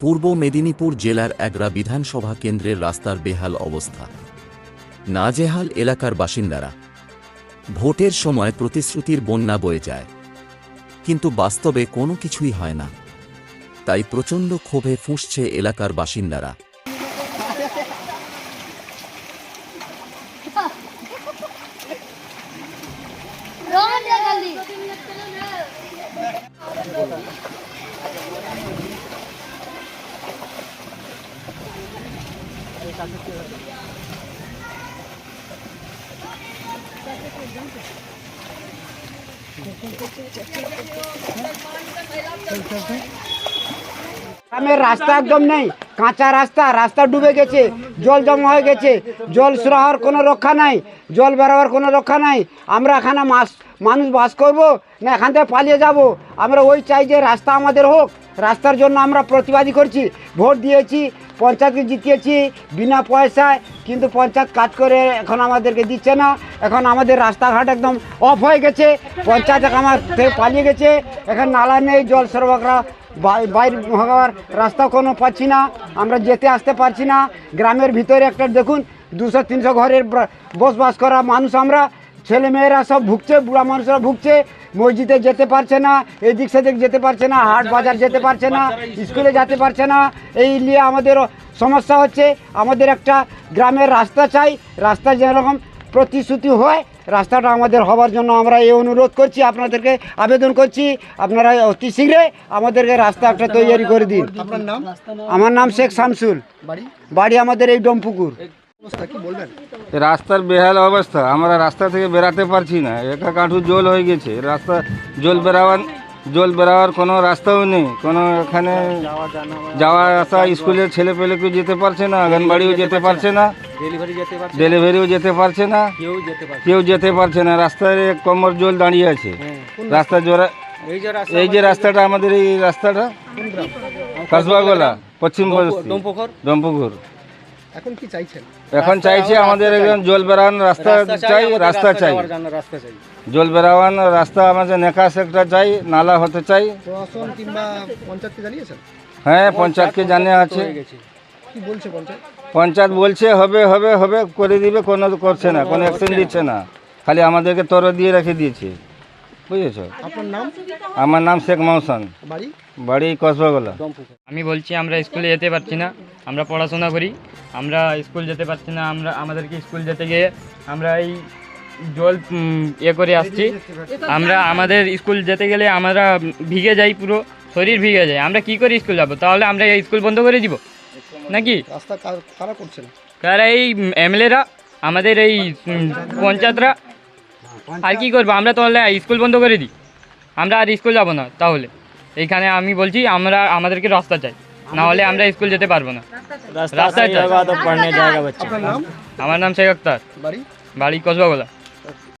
পূর্ব মেদিনীপুর জেলার এগরা বিধানসভা কেন্দ্রের রাস্তার বেহাল অবস্থা। নাজেহাল এলাকার বাসিন্দারা। ভোটের সময় প্রতিশ্রুতির বন্যা বয়ে যায়। কিন্তু বাস্তবে কোনো কিছুই হয় না। তাই প্রচণ্ড ক্ষোভে ফুঁসছে এলাকার বাসিন্দারা। গ্রামের রাস্তা একদম নেই কাঁচা রাস্তা রাস্তা ডুবে গেছে, জল জমা হয়ে গেছে, জল সুরাহর কোনো রক্ষা নাই, জল বেরোবার কোনো রক্ষা নাই। আমরা এখানে মাস মানুষ বাস করব, না এখান থেকে পালিয়ে যাব। আমরা ওই চাই যে রাস্তা আমাদের হোক। রাস্তার জন্য আমরা প্রতিবাদী করছি, ভোট দিয়েছি, পঞ্চায়েতকে জিতিয়েছি বিনা পয়সায়, কিন্তু পঞ্চায়েত কাজ করে এখন আমাদেরকে দিচ্ছে না। এখন আমাদের রাস্তাঘাট একদম অফ হয়ে গেছে। পঞ্চায়েত আমার পালিয়ে গেছে। এখন নালা নেই, জল সরবরাহ বাইরে হওয়ার রাস্তা কোনো পাচ্ছি না, আমরা যেতে আসতে পারছি না। গ্রামের ভিতরে একটা দেখুন, দুশো, তিনশো ঘরের বসবাস করা মানুষ আমরা ছেলে মেয়েরা সব ভুগছে, বুড়া মানুষরা ভুগছে, মসজিদে যেতে পারছে না, এদিক সেদিক যেতে পারছে না, হাট বাজার যেতে পারছে না, স্কুলে যেতে পারছে না, এই নিয়ে আমাদের সমস্যা হচ্ছে। আমাদের একটা গ্রামের রাস্তা চাই, রাস্তা যেরকম প্রতিশ্রুতি হয় রাস্তাটা আমাদের হওয়ার জন্য আমরা এই অনুরোধ করছি আপনাদেরকে আবেদন করছি। আপনারা অতি শীঘ্রে আমাদেরকে রাস্তা একটা তৈরি করে দিন। আমার নাম শেখ শামসুল। বাড়ি? বাড়ি আমাদের এই ডমপুকুর। অবস্থা কি বলবেন? রাস্তার বেহাল অবস্থা। আমরা রাস্তা থেকে বেরাতে পারছি না। একা কাঠু জল হয়ে গেছে। রাস্তা জল বেরাবার জল বেরাবার কোনো রাস্তাও নেই কোনো এখানে যাওয়া আসা স্কুলের ছেলে পেলেকেও যেতে পারছে না অঙ্গনবাড়িও যেতে পারছে না ডেলিভারিও যেতে পারছে না কেউ যেতে পারছে না। রাস্তায় কোমর জল দাঁড়িয়ে আছে রাস্তা? জোড়া এই যে রাস্তাটা আমাদের এই রাস্তাটা কাসবাগোলা পশ্চিম দমপুকুর এখন কি চাইছেন? এখন চাইছি আমাদের একজন জল বেড়ান রাস্তা চাই রাস্তা চাই। জল বেড়াওয়ান রাস্তা আমাদের নেকাশ একটা চাই নালা হতে চাই। হ্যাঁ পঞ্চায়েতকে জানে আছে। পঞ্চায়েত? পঞ্চায়েত বলছে হবে হবে হবে করে দিবে কোনো করছে না কোনো অ্যাকশন দিচ্ছে না। খালি আমাদেরকে তর দিয়ে রেখে দিয়েছে। বুঝেছ? আমার নাম শেখ মহসান। বাড়ি? বাড়ি কসবাগোলা। আমি বলছি আমরা স্কুলে যেতে পারছি না। আমরা পড়াশোনা করি। আমরা স্কুল যেতে পারছি না আমরা আমাদেরকে স্কুল যেতে গিয়ে আমরা এই জল ইয়ে করে আসছি। আমরা আমাদের স্কুল যেতে গেলে আমরা ভিগে যাই পুরো শরীর ভিগে যায়। আমরা কি করে স্কুল যাব? তাহলে আমরা এই স্কুল বন্ধ করে দিব? নাকি? রাস্তা কারা করছেন কারা এই এমএলএরা? আমাদের এই পঞ্চায়েতরা? আর কি করব? আমরা তাহলে স্কুল বন্ধ করে দিই। আমরা আর স্কুল যাব না তাহলে। এইখানে আমি বলছি আমরা আমাদেরকে রাস্তা চাই। না হলে আমরা স্কুল যেতে পারব না। রাস্তায় চাই আপনার নাম আমার নাম শেখ আক্তার। বাড়ি? বাড়ি কসবাগোলা